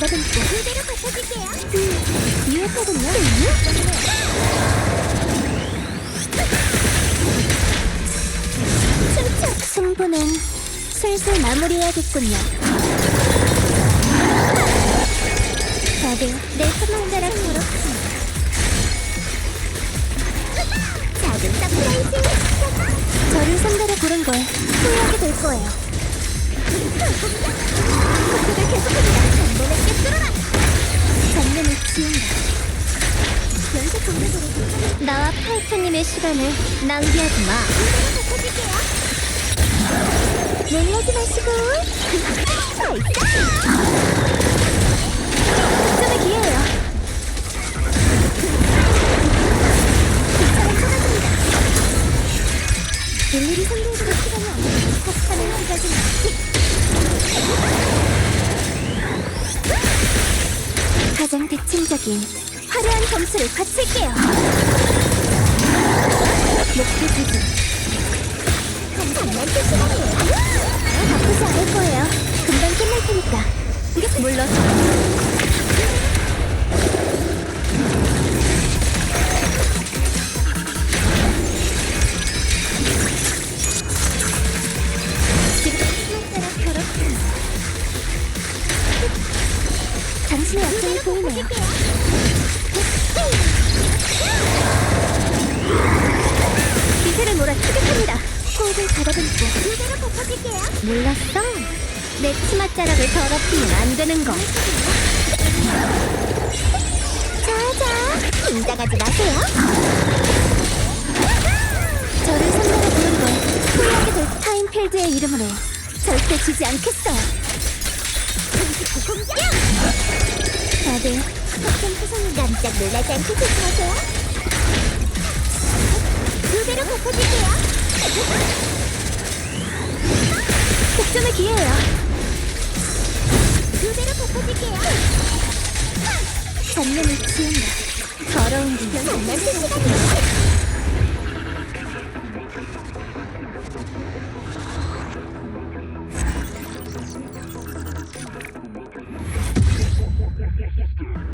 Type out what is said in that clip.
제가 좀 고개로 바꿔줄게요. 음, 유혹하군요. 음? 승부는 슬슬 마무리해야겠군요 다들 내 손만 자랑 부럽지 작은 서프라이즈 저를 상대로 고른 걸 후회하게 될 거예요. 그걸 계속하면 나와 파이터님의 시간을 낭비하지 마. 놀라지 마시고. 괜찮은 소나입니다. 일일이 상대해주는 시간이 없는 폭탄을 시작은 가장 대칭적인 화려한 점수를 바칠게요. 목표 지지. 장난칠 시간이에요. 바쁘지 않을 거예요. 금방 끝날 테니까. 물러서. 당신의 약점이 보이네요. 가다듬고 그대로 덮어줄게요. 몰랐어? 내 치맛자락을 더럽히면 안 되는 거. 자자, 긴장하지 마세요. 저를 상대로 부른 걸 후회하게 될 타임필드의 이름으로 절대 지지 않겠어요. 공격! 다들 특정 표정을 깜짝 놀라지 않게 조심하세요. 그대로 덮어줄게요. 독점의 기회예요. 두 배로 덮어줄게요. 전면을 치운다. 더러운 기면 정말 쓸모없네.